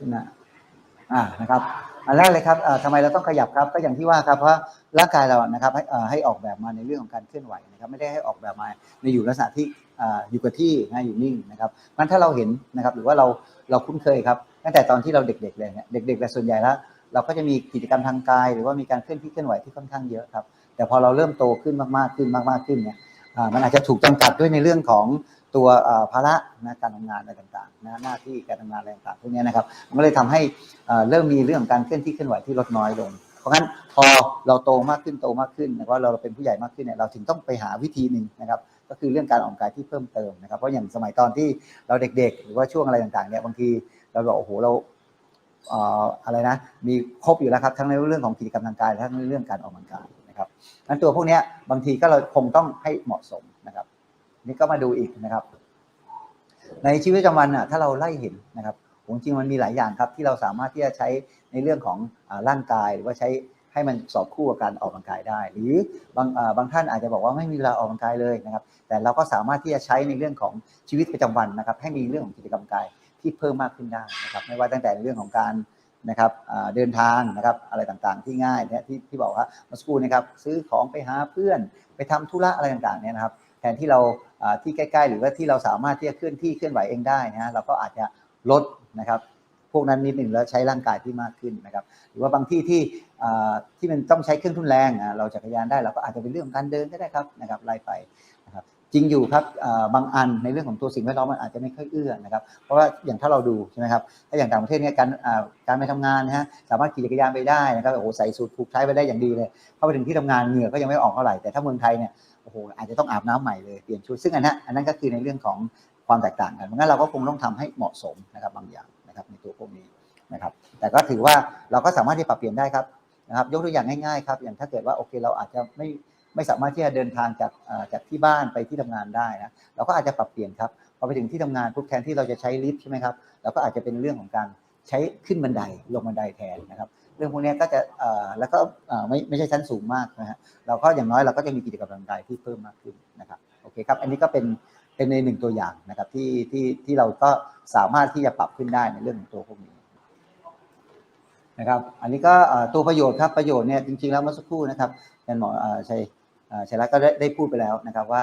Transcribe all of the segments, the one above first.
ขึ้นนะอ่านะครับอันแรกเลยครับเอ่อทำไมเราต้องขยับครับก็อย่างที่ว่าครับเพราะร่างกายเรานะครับให้ให้ออกแบบมาในเรื่องของการเคลื่อนไหวนะครับไม่ได้ให้ออกแบบมาในอยู่ลักษณะที่อ่าอยู่กับที่นะอยู่นิ่งนะครับงั้นถ้าเราเห็นนะครับหรือว่าเราเราคุ้นเคยครับตั้งแต่ตอนที่เราเด็กๆเลยเนี่ยเด็กๆแต่ส่วนใหญ่แล้วเราก็จะมีกิจกรรมทางกาย หรือว่ามีการเคลื่อนที่เคลื่อนไหวที่ค่อนข้างเยอะครับแต่พอเราเริ่มโตขึ้นมากๆขึ้นมากๆขึ้นเนี่ย มันอาจจะถูกจำกัดด้วยในเรื่องของตัวภาระนะการทำงานอะไรต่างๆนะหน้าที่การทำงานอะไรต่างๆพวกนี้นะครับ มันก็เลยทำให้เริ่มมีเรื่องการเคลื่อนที่เคลื่อนไหวที่ลดน้อยลง เพราะงั้นพอเราโตมากขึ้นโตมากขึ้นนะครับเราเป็นผู้ใหญ่มากขึ้นเนี่ยเราถึงต้องไปหาวิธีหนึ่งนะครับก็คือเรื่องการออกกำลังกายที่เพิ่มเติมนะครับ เพราะอย่างสมัยตอนที่เราเด็กๆ หรือว่าช่วงอะไรต่างๆเนี่ยบางทีเราบอกโอ้โหเราเอ่ออะไรนะมีครบอยู่แล้วครับทั้งในเรื่องของกิจกรรมทางกายและทั้งในเรื่องการออกกำลังกาย นั้นตัวพวกนี้บางทีก็เราคงต้องให้เหมาะสมนะครับ นี่ก็มาดูอีกนะครับ ในชีวิตประจำวันอะถ้าเราไล่เห็นนะครับผมจริงมันมีหลายอย่างครับ ที่เราสามารถที่จะใช้ในเรื่องของร่างกายหรือว่าใช้ให้มันสอบคู่กับการออกกำลังกายได้ หรือบางบางท่านอาจจะบอกว่าไม่มีเวลาออกกำลังกายเลยนะครับ แต่เราก็สามารถที่จะใช้ในเรื่องของชีวิตประจำวันนะครับ ให้มีเรื่องของกิจกรรมกายที่เพิ่มมากขึ้นได้นะครับ ไม่ว่าตั้งแต่เรื่องของการ นะครับเดินทางนะครับอะไรต่างๆ ที่ง่ายเนี่ยที่ที่บอกว่าเมื่อสักครู่นะครับซื้อของไปหาเพื่อนไปทำธุระอะไรต่างๆเนี่ยนะครับแทนที่เราที่ใกล้ๆ หรือว่าที่เราสามารถที่จะเคลื่อนที่เคลื่อนไหวเองได้นะฮะเราก็อาจจะลดนะครับพวกนั้นนิดหนึ่งแล้วใช้ร่างกายที่มากขึ้นนะครับ หรือว่าบางที่ที่ที่มันต้องใช้เครื่องทุนแรงเราจักรยานได้เราก็อาจจะเป็นเรื่องของการเดินก็ได้ครับนะครับไล่ไป จริงอยู่ครับบางอันในเรื่องของตัวสิ่งแวดล้อมมันอาจจะไม่ค่อยเอื้อนะครับ เพราะว่าอย่างถ้าเราดูใช่ไหมครับถ้าอย่างต่างประเทศเนี่ยการการไปทำงานนะฮะสามารถขี่จักรยานไปได้นะครับโอ้โหใส่สูทผูกไทยไปได้อย่างดีเลยเข้าไปถึงที่ทำงานเหงื่อก็ยังไม่ออกเท่าไหร่แต่ถ้าเมืองไทยเนี่ยโอ้โหอาจจะต้องอาบน้ำใหม่เลยเปลี่ยนชุดซึ่งอันนั้นอันนั้นก็คือในเรื่องของความแตกต่างกันเพราะงั้นเราก็คงต้องทำให้เหมาะสมนะครับบางอย่างนะครับในตัวพวกนี้นะครับ แต่ก็ถือว่าเราก็สามารถที่ปรับเปลี่ยนได้ครับนะครับ ยกตัวอย่างง่ายๆครับอย่างถ้าเกิดว่าโอเคเราอาจจะไม่ ไม่สามารถที่จะเดินทางจากจากที่บ้านไปที่ทำงานได้นะเราก็อาจจะปรับเปลี่ยนครับพอไปถึงที่ทำงานปุ๊บแทนที่เราจะใช้ลิฟต์ใช่ไหมครับเราก็อาจจะเป็นเรื่องของการใช้ขึ้นบันไดลงบันไดแทนนะครับ เรื่องพวกนี้ก็จะแล้วก็ไม่ไม่ใช่ชั้นสูงมากนะฮะเราก็อย่างน้อยเราก็จะมีกิจกรรมทางกายที่เพิ่มมากขึ้นนะครับโอเคครับ อันนี้ก็เป็นเป็นในหนึ่งตัวอย่างนะครับที่ที่ที่เราก็สามารถที่จะปรับขึ้นได้ในเรื่องของตัวพวกนี้นะครับ อันนี้ก็ตัวประโยชน์ครับประโยชน์เนี่ยจริงๆแล้วเมื่อสักครู่นะครับอาจารย์หมอชัย ชัยรัตน์ก็ได้พูดไปแล้วนะครับว่า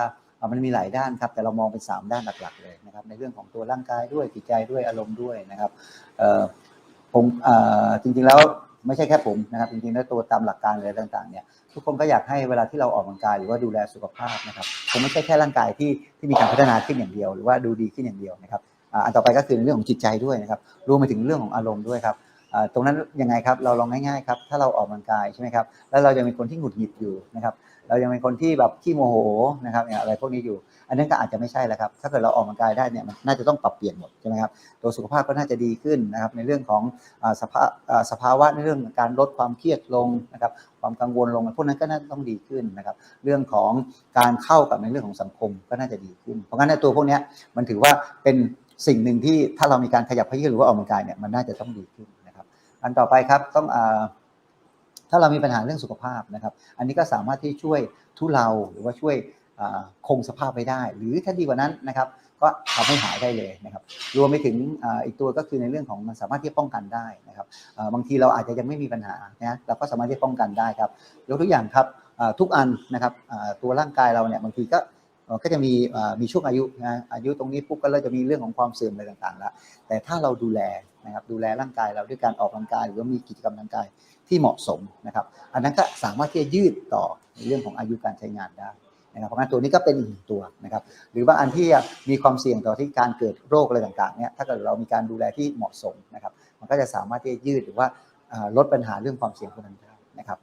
มันมีหลายด้านครับแต่เรามองเป็น 3 ด้านหลักๆเลยนะครับในเรื่องของตัวร่างกายด้วยจิตใจด้วยอารมณ์ด้วยนะครับผมจริงๆแล้วไม่ใช่แค่ผมนะครับจริงๆแล้วตัวตามหลักการอะไรต่างๆเนี่ยทุกคนก็อยากให้เวลาที่เราออกกำลังกายหรือว่าดูแลสุขภาพนะครับคงไม่ใช่แค่ร่างกายที่ที่มีการพัฒนาขึ้นอย่างเดียว หรือว่าดูดีขึ้นอย่างเดียวนะครับอันต่อไปก็คือเรื่องของจิตใจด้วยนะครับรวมไปถึงเรื่องของอารมณ์ด้วยครับ ตรงนั้นยังไงครับเราลองง่ายๆครับถ้าเราออกกำลังกายใช่ไหมครับแล้วเรายังเป็นคนที่หงุดหงิดอยู่นะครับเรายังเป็นคนที่แบบขี้โมโหนะครับอะไรพวกนี้อยู่ อันนั้นก็อาจจะไม่ใช่แล้วครับ ถ้าเกิดเราออกกำลังกายได้เนี่ยมันน่าจะต้องปรับเปลี่ยนหมดใช่ไหมครับตัวสุขภาพก็น่าจะดีขึ้นนะครับในเรื่องของสภาสภาวะในเรื่องการลดความเครียดลงนะครับความกังวลลงพวกนั้นก็น่าจะต้องดีขึ้นนะครับเรื่องของการเข้ากับในเรื่องของสังคมก็น่าจะดีขึ้น เพราะงั้นในตัวพวกนี้มันถือว่าเป็นสิ่งหนึ่งที่ถ้าเรามีการขยับเขยื้อนหรือว่าออกกำลังกายเนี่ยมันน่าจะต้องดีขึ้น อันต่อไปครับต้องอถ้าเรามีปัญหาเรื่องสุขภาพนะครับ อันนี้ก็สามารถที่ช่วยทุเลาหรือว่าช่วยคงสภาพไว้ได้ หรือถ้าดีกว่านั้นนะครับ ก็ทำให้หายได้เลยนะครับ รวมไปถึงอีกตัวก็คือในเรื่องของมันสามารถที่จะป้องกันได้นะครับบางทีเราอาจจะยังไม่มีปัญหานะเราก็สามารถที่จะป้องกันได้ครับยกตัวอย่างครับทุกอันนะครับตัวร่างกายเราเนี่ยบางทีก็ก็จะมีมีช่วงอายุนะอายุตรงนี้ปุ๊บก็เริ่มจะมีเรื่องของความเสื่อมอะไรต่างๆแล้วแต่ถ้าเราดูแล นะครับดูแลร่างกายเราด้วยการออกกำลังกาย หรือว่ามีกิจกรรมทางกายที่เหมาะสมนะครับ อันนั้นก็สามารถที่จะยืดต่อในเรื่องของอายุการใช้งานได้นะครับเพราะงั้นตัวนี้ก็เป็นอีกหนึ่งตัวนะครับ หรือว่าอันที่มีความเสี่ยงต่อที่การเกิดโรคอะไรต่างๆเนี่ยถ้าเกิดเรามีการดูแลที่เหมาะสมนะครับ มันก็จะสามารถที่จะยืดหรือว่าลดปัญหาเรื่องความเสี่ยงพวกนั้นได้นะครับ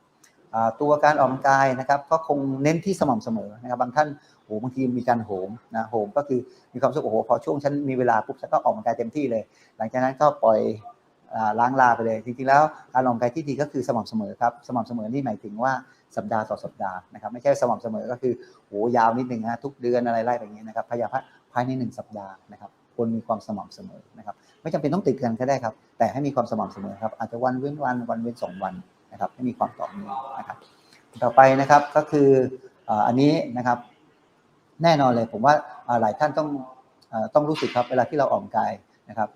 ตัวการออกกำลังกายนะครับก็คงเน้นที่สม่ำเสมอนะครับบางท่านโอ้โหบางทีมีการโหมนะโหมก็คือมีความรู้สึกโอ้โหพอช่วงฉันมีเวลาปุ๊บฉันก็ออกกำลังกายเต็มที่เลย หลังจากนั้นก็ปล่อยอล้างลาไปเลยจริงๆแล้วการออกกำลังกายที่ดีก็คือสม่ำเสมอครับสม่ำเสมอนี่หมายถึงว่าสัปดาห์ต่อสัปดาห์นะครับไม่ใช่สม่ำเสมอก็คือโหยาวนิดนึงนะทุกเดือนอะไรไล่แบบนี้นะครับพยายามภายในหนึ่งสัปดาห์นะครับควรมีความสม่ำเสมอนะครับไม่จำเป็นต้องติดกันก็ได้ครับแต่ให้มีความสม่ำเสมอครับอาจจะวันเว้นวันวันเว้นสองวัน นะครับให้มีความต่อเนื่องนะครับต่อไปนะครับก็คืออันนี้นะครับ แน่นอนเลยผมว่าหลายท่านต้องอต้องรู้สึกครับเวลาที่เราออกกายนะครับ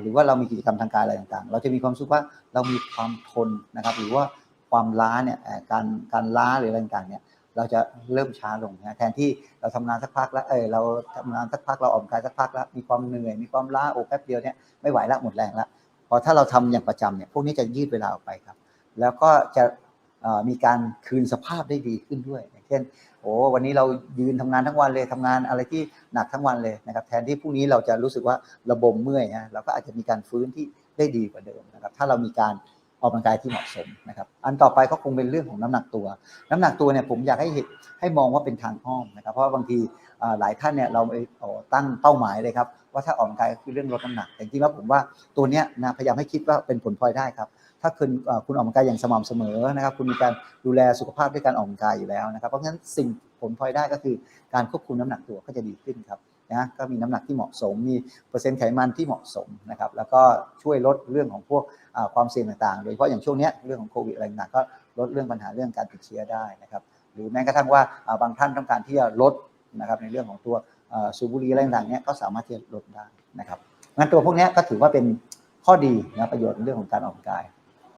หรือว่าเรามีกิจกรรมทางกายอะไรต่างๆ เราจะมีความรู้สึกว่าเรามีความทนนะครับ หรือว่าความล้าเนี่ยการการล้าหรืออะไรต่างๆเนี่ยเราจะเริ่มช้าลงนะแทนที่เราทำงานสักพักแล้วเออเราทำงานสักพักเราออกกายสักพักแล้วมีความเหนื่อยมีความล้าโอ้แป๊บเดียวเนี่ยไม่ไหวละหมดแรงละพอถ้าเราทำอย่างประจำเนี่ยพวกนี้จะยืดเวลาออกไปครับ แล้วก็จะมีการคืนสภาพได้ดีขึ้นด้วยอย่างเช่นโอ้วันนี้เรายืนทำงานทั้งวันเลยทำงานอะไรที่หนักทั้งวันเลยนะครับ แทนที่พรุ่งนี้เราจะรู้สึกว่าระบมเมื่อยนะเราก็อาจจะมีการฟื้นที่ได้ดีกว่าเดิมนะครับ ถ้าเรามีการออกกำลังกายที่เหมาะสมนะครับ อันต่อไปก็คงเป็นเรื่องของน้ำหนักตัว น้ำหนักตัวเนี่ยผมอยากให้เห็นให้มองว่าเป็นทางอ้อมนะครับ เพราะบางทีหลายท่านเนี่ยเราไปตั้งเป้าหมายเลยครับว่าถ้าออกกำลังกายคือเรื่องลดน้ำหนักแต่จริงๆแล้วผมว่าตัวเนี้ยนะพยายามให้คิดว่าเป็นผลพลอยได้ครับ ถ้าคุณออคุณออกกำลังกายอย่างสม่ำเสมอนะครับ คุณมีการดูแลสุขภาพด้วยการออกกำลังกายอยู่แล้วนะครับ เพราะฉะนั้นสิ่งผลพลอยได้ก็คือการควบคุมน้ำหนักตัวก็จะดีขึ้นครับนะก็มีน้ำหนักที่เหมาะสม มีเปอร์เซ็นต์ไขมันที่เหมาะสมนะครับแล้วก็ช่วยลดเรื่องของพวกความเสี่ยงต่างๆ โดยเฉพาะอย่างช่วงนี้เรื่องของโควิดอะไรต่างก็ลดเรื่องปัญหาเรื่องการติดเชื้อได้นะครับหรือแม้กระทั่งว่าบางท่านต้องการที่จะลดนะครับในเรื่องของตัวสูบบุหรี่อะไรต่างๆเนี้ยก็สามารถที่จะลดได้นะครับงั้นตัวพวกนี้ก็ถือว่าเป็นข้อดีนะประโยชน์ในเรื่องของการออกกำลังกาย